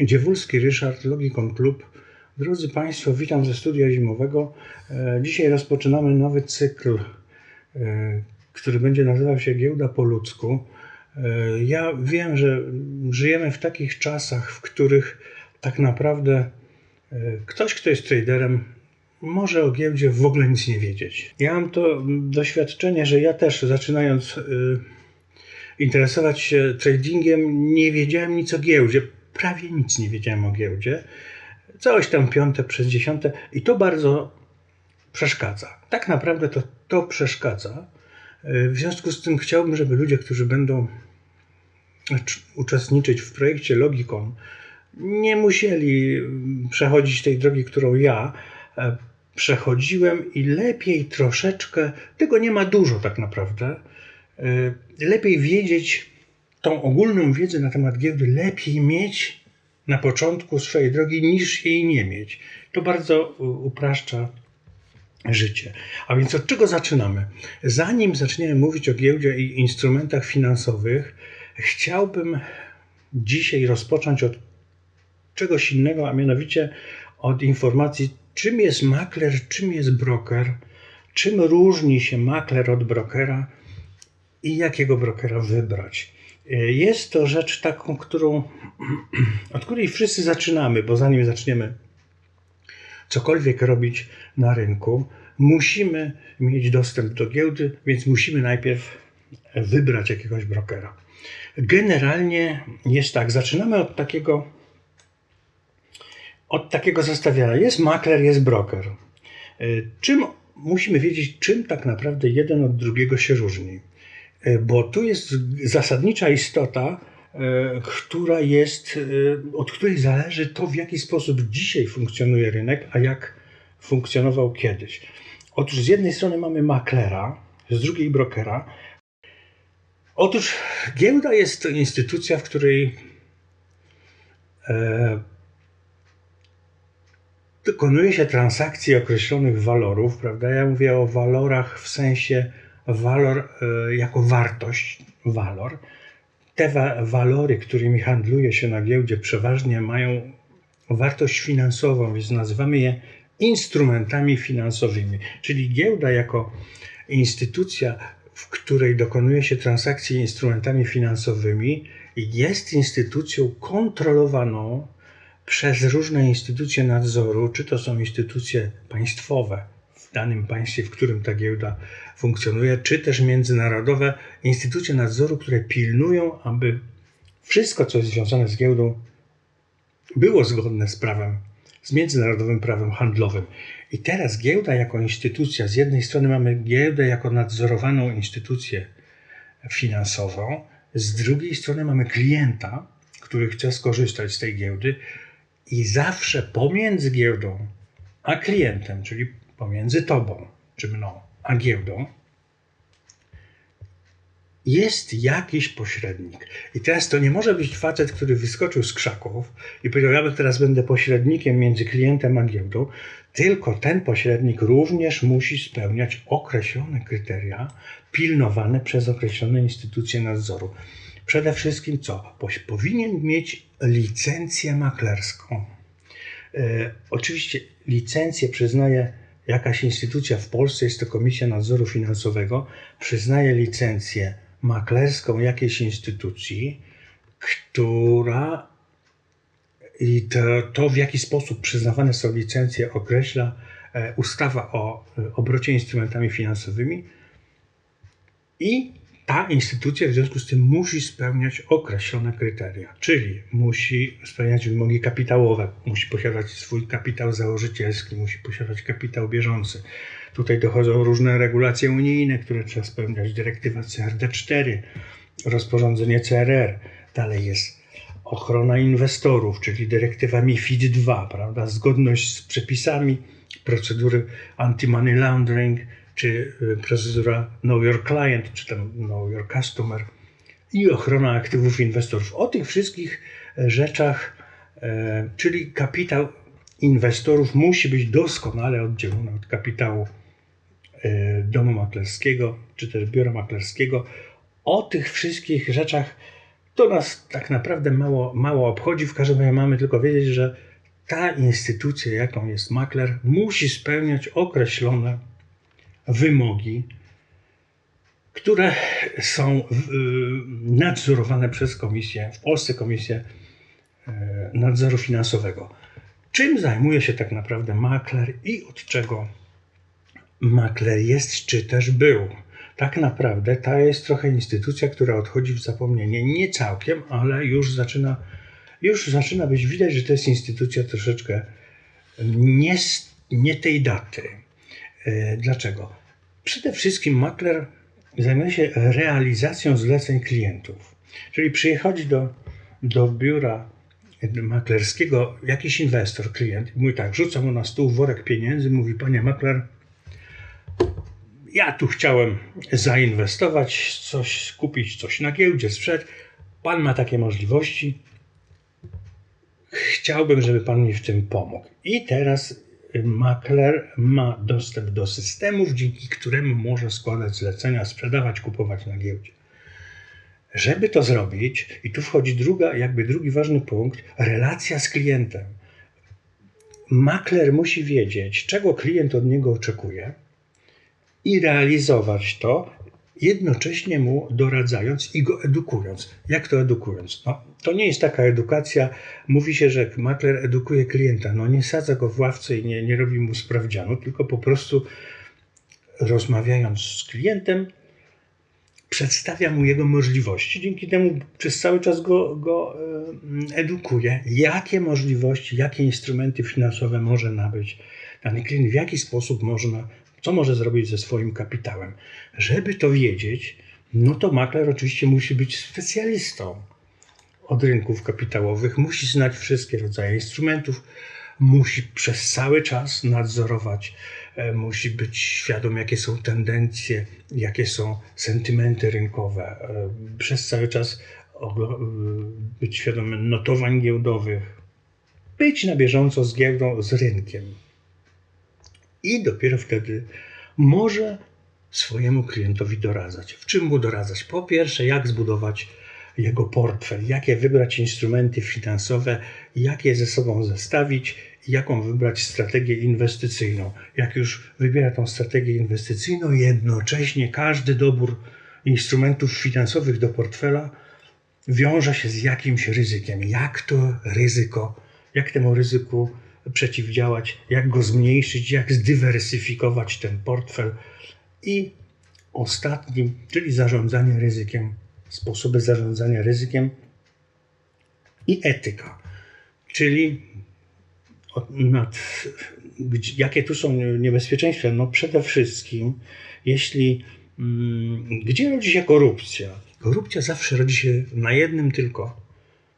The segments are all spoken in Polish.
Dziewulski Ryszard, Logicon Club. Drodzy Państwo, witam ze studia zimowego. E, Dzisiaj rozpoczynamy nowy cykl, e, który będzie nazywał się Giełda po ludzku. E, Ja wiem, że żyjemy w takich czasach, w których tak naprawdę ktoś, kto jest traderem, może o giełdzie w ogóle nic nie wiedzieć. Ja mam to doświadczenie, że ja też zaczynając interesować się tradingiem, nie wiedziałem nic o giełdzie. Prawie nic nie wiedziałem o giełdzie. Coś tam piąte przez dziesiąte i to bardzo przeszkadza. Tak naprawdę to, to przeszkadza. Y, W związku z tym chciałbym, żeby ludzie, którzy będą cz- uczestniczyć w projekcie Logicon, nie musieli mm, przechodzić tej drogi, którą ja e, przechodziłem i lepiej troszeczkę, tego nie ma dużo tak naprawdę, e, lepiej wiedzieć tą ogólną wiedzę na temat giełdy, lepiej mieć na początku swojej drogi niż jej nie mieć. To bardzo upraszcza życie. A więc od czego zaczynamy? Zanim zaczniemy mówić o giełdzie i instrumentach finansowych, chciałbym dzisiaj rozpocząć od czegoś innego, a mianowicie od informacji, czym jest makler, czym jest broker, czym różni się makler od brokera i jakiego brokera wybrać. E, Jest to rzecz taką, którą, od której wszyscy zaczynamy, bo zanim zaczniemy cokolwiek robić na rynku, musimy mieć dostęp do giełdy, więc musimy najpierw wybrać jakiegoś brokera. Generalnie jest tak, zaczynamy od takiego od takiego zestawienia. Jest makler, jest broker. Y, Czym musimy wiedzieć, czym tak naprawdę jeden od drugiego się różni? Y, Bo tu jest zasadnicza istota, y, która jest, y, od której zależy to, w jaki sposób dzisiaj funkcjonuje rynek, a jak funkcjonował kiedyś. Otóż z jednej strony mamy maklera, z drugiej brokera. Otóż giełda jest to instytucja, w której e, dokonuje się transakcji określonych walorów, prawda? Ja mówię o walorach w sensie walor e, jako wartość, walor. Te wa- walory, którymi handluje się na giełdzie, przeważnie mają wartość finansową, więc nazywamy je instrumentami finansowymi. Czyli giełda jako instytucja, w której dokonuje się transakcji instrumentami finansowymi, jest instytucją kontrolowaną przez różne instytucje nadzoru, czy to są instytucje państwowe danym państwie, w którym ta giełda funkcjonuje, czy też międzynarodowe instytucje nadzoru, które pilnują, aby wszystko, co jest związane z giełdą, było zgodne z prawem, z międzynarodowym prawem handlowym. I teraz giełda jako instytucja, z jednej strony mamy giełdę jako nadzorowaną instytucję finansową, z drugiej strony mamy klienta, który chce skorzystać z tej giełdy i zawsze pomiędzy giełdą a klientem, czyli pomiędzy tobą czy mną a giełdą, jest jakiś pośrednik. I teraz to nie może być facet, który wyskoczył z krzaków i powiedział, ja teraz będę pośrednikiem między klientem a giełdą, tylko ten pośrednik również musi spełniać określone kryteria pilnowane przez określone instytucje nadzoru. Przede wszystkim co? Powinien mieć licencję maklerską. E, oczywiście licencję przyznaje jakaś instytucja w Polsce, jest to Komisja Nadzoru Finansowego, przyznaje licencję maklerską jakiejś instytucji, która i to, to w jaki sposób przyznawane są licencje określa e, ustawa o e, obrocie instrumentami finansowymi i ta instytucja w związku z tym musi spełniać określone kryteria, czyli musi spełniać wymogi kapitałowe, musi posiadać swój kapitał założycielski, musi posiadać kapitał bieżący. Tutaj dochodzą różne regulacje unijne, które trzeba spełniać, dyrektywa CRD4, rozporządzenie CRR. Dalej jest ochrona inwestorów, czyli dyrektywa MIFID 2, prawda? zgodność z przepisami, procedury anti-money laundering, czy y, procedura Know Your Client, czy tam Know Your Customer i ochrona aktywów inwestorów. O tych wszystkich e, rzeczach, e, czyli kapitał inwestorów musi być doskonale oddzielony od kapitału e, domu maklerskiego, czy też biura maklerskiego. O tych wszystkich rzeczach To nas tak naprawdę mało, mało obchodzi. W każdym razie mamy tylko wiedzieć, że ta instytucja, jaką jest makler, musi spełniać określone wymogi, które są y, nadzorowane przez komisję, w Polsce Komisję y, Nadzoru Finansowego. Czym zajmuje się tak naprawdę makler i od czego makler jest, czy też był? Tak naprawdę ta jest trochę instytucja, która odchodzi w zapomnienie. Nie całkiem, ale już zaczyna, już zaczyna być widać, że to jest instytucja troszeczkę nie, nie tej daty. E, Dlaczego? Przede wszystkim makler zajmuje się realizacją zleceń klientów. Czyli przychodzi do, do biura maklerskiego jakiś inwestor, klient, mówi tak, rzuca mu na stół worek pieniędzy, mówi, panie makler, ja tu chciałem zainwestować, coś kupić, coś na giełdzie, sprzedać. Pan ma takie możliwości. Chciałbym, żeby pan mi w tym pomógł. I teraz makler ma dostęp do systemów, dzięki któremu może składać zlecenia, sprzedawać, kupować na giełdzie. Żeby to zrobić, i tu wchodzi druga, jakby drugi ważny punkt, relacja z klientem. Makler musi wiedzieć, czego klient od niego oczekuje, i realizować to, jednocześnie mu doradzając i go edukując. Jak to edukując? No, to nie jest taka edukacja, mówi się, że makler edukuje klienta. No nie sadza go w ławce i nie, nie robi mu sprawdzianu, tylko po prostu rozmawiając z klientem, przedstawia mu jego możliwości. Dzięki temu przez cały czas go, go edukuje, jakie możliwości, jakie instrumenty finansowe może nabyć dany klient, w jaki sposób można, co może zrobić ze swoim kapitałem. Żeby to wiedzieć, no to makler oczywiście musi być specjalistą od rynków kapitałowych, musi znać wszystkie rodzaje instrumentów, musi przez cały czas nadzorować, e, musi być świadom, jakie są tendencje, jakie są sentymenty rynkowe, e, przez cały czas e, być świadomym notowań giełdowych, być na bieżąco z giełdą, z rynkiem. I dopiero wtedy może swojemu klientowi doradzać. W czym mu doradzać? Po pierwsze, jak zbudować jego portfel, jakie wybrać instrumenty finansowe, jak je ze sobą zestawić, jaką wybrać strategię inwestycyjną. Jak już wybiera tą strategię inwestycyjną, jednocześnie każdy dobór instrumentów finansowych do portfela wiąże się z jakimś ryzykiem. Jak to ryzyko, jak temu ryzyku przeciwdziałać, jak go zmniejszyć, jak zdywersyfikować ten portfel. I ostatnim, czyli zarządzanie ryzykiem, sposoby zarządzania ryzykiem i etyka, czyli nad, jakie tu są niebezpieczeństwa? No przede wszystkim, jeśli mm, gdzie rodzi się korupcja? Korupcja zawsze rodzi się na jednym tylko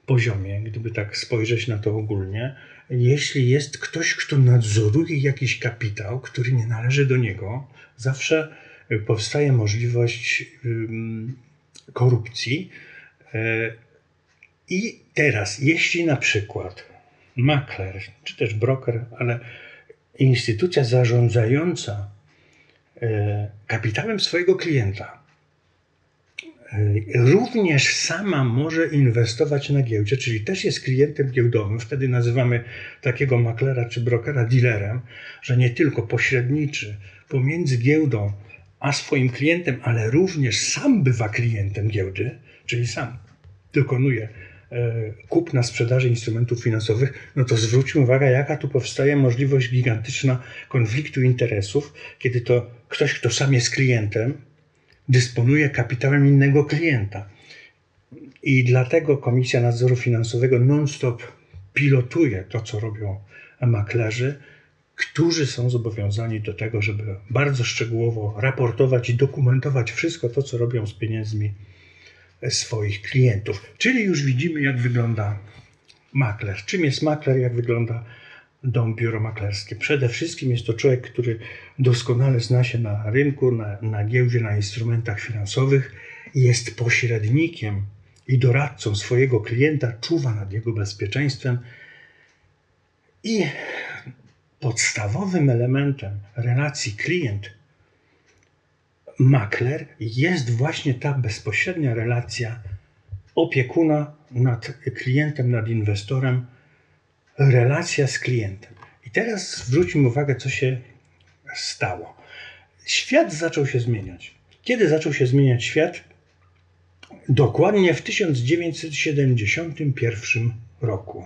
poziomie, gdyby tak spojrzeć na to ogólnie. Jeśli jest ktoś, kto nadzoruje jakiś kapitał, który nie należy do niego, zawsze powstaje możliwość korupcji. E, I teraz, jeśli na przykład makler, czy też broker, ale instytucja zarządzająca e, kapitałem swojego klienta również sama może inwestować na giełdzie, czyli też jest klientem giełdowym, wtedy nazywamy takiego maklera czy brokera dealerem, że nie tylko pośredniczy pomiędzy giełdą a swoim klientem, ale również sam bywa klientem giełdy, czyli sam dokonuje e, kupna, sprzedaży instrumentów finansowych, no to zwróćmy uwagę, jaka tu powstaje możliwość gigantyczna konfliktu interesów, kiedy to ktoś, kto sam jest klientem, dysponuje kapitałem innego klienta. I dlatego Komisja Nadzoru Finansowego non-stop pilotuje to, co robią maklerzy, którzy są zobowiązani do tego, żeby bardzo szczegółowo raportować i dokumentować wszystko to, co robią z pieniędzmi swoich klientów. Czyli już widzimy, jak wygląda makler. Czym jest makler, jak wygląda dom biuro maklerskie. Przede wszystkim jest to człowiek, który doskonale zna się na rynku, na, na giełdzie, na instrumentach finansowych, jest pośrednikiem i doradcą swojego klienta, czuwa nad jego bezpieczeństwem i podstawowym elementem relacji klient makler jest właśnie ta bezpośrednia relacja opiekuna nad klientem, nad inwestorem, relacja z klientem. I teraz zwróćmy uwagę, co się stało. Świat zaczął się zmieniać. Kiedy zaczął się zmieniać świat? Dokładnie w 1971 roku.